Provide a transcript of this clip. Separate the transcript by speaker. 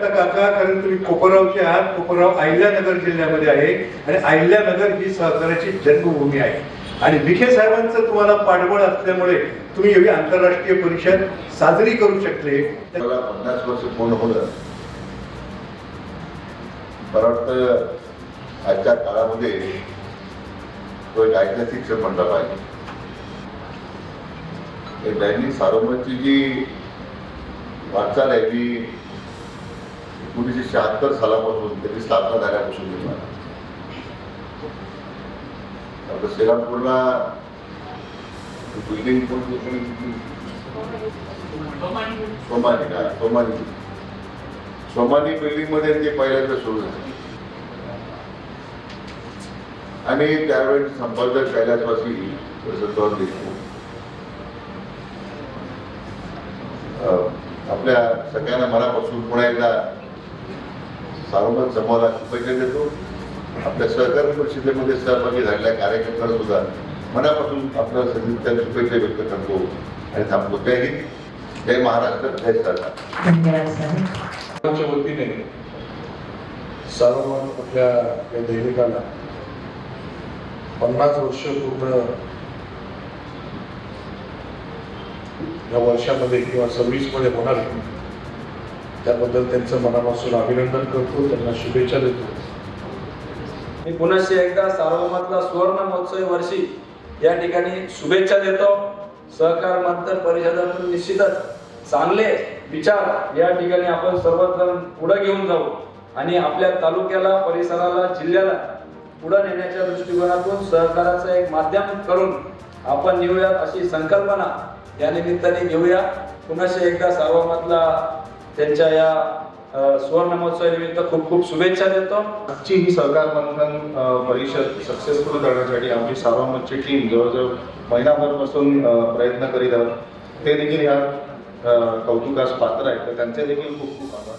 Speaker 1: काका कारण तुम्ही कोपरगावचे आहात कोपरगाव अहिल्यानगर जिल्ह्यामध्ये आहे आणि अहिल्यानगर ही सहकाराची जन्मभूमी आहे. आणि विखे साहेबांचं तुम्हाला पाठबळ असल्यामुळे तुम्ही एवढी आंतरराष्ट्रीय परिषद साजरी करू शकले.
Speaker 2: मला पन्नास वर्ष पूर्ण होणं मला वाटतं आजच्या काळामध्ये तो एक ऐतिहासिक क्षण म्हणला पाहिजे. दैनिक सारोमतची जी वाटचाल आहे ती एकोणीसशे शहात्तर सालापासून त्याची स्थापना झाल्यापासून निर्माण. आता श्रीरामपूरला बिल्डिंग सोमानी. का सोमानी. सोमानी बिल्डिंगमध्ये ते पहिल्यांदा सुरू झाले. आणि त्यावेळी संपादक कैलासवासी संतोष देशमुख आपल्या सगळ्यांना मनापासून पुन्हा एकदा सार्वमत समूहाला शुभेच्छा देतो. आपल्या सहकार परिषदेमध्ये सहभागी झालेल्या कार्यकर्त्यांना सुद्धा मनापासून आपल्या सगळ्यांच्या शुभेच्छा व्यक्त करतो आणि थांबतो. जय हिंद जय महाराष्ट्र जय सरकार.
Speaker 3: वतीने सार्वमन आपल्या या दैनिकाला पन्नास वर्ष पूर्ण या वर्षामध्ये किंवा सव्वीसमध्ये होणार. त्याबद्दल त्यांचं मनापासून अभिनंदन करतो त्यांना शुभेच्छा देतो.
Speaker 4: मी पुन्हा एकदा सार्वमतला सुवर्ण महोत्सवी वर्षी या ठिकाणी शुभेच्छा देतो. सहकार मंथन परिषदातून निश्चितच चांगले विचार या ठिकाणी आपण सर्वजण पुढे घेऊन जाऊ आणि आपल्या तालुक्याला परिसराला जिल्ह्याला पुढे नेण्याच्या दृष्टिकोनातून सहकाराचं एक माध्यम करून आपण नेऊया अशी संकल्पना या निमित्ताने घेऊया. पुन्हा एकदा सार्वमतला त्यांच्या या सुवर्ण महोत्सवानिमित्त खूप खूप शुभेच्छा देतो.
Speaker 3: आजची ही सहकार मंथन परिषद सक्सेसफुल करण्यासाठी आमची सार्वमतची टीम जवळजवळ महिनाभरपासून बसून प्रयत्न करीत आहोत. ते देखील ह्या कौतुकास पात्र आहेत. तर त्यांचे देखील खूप खूप आभार.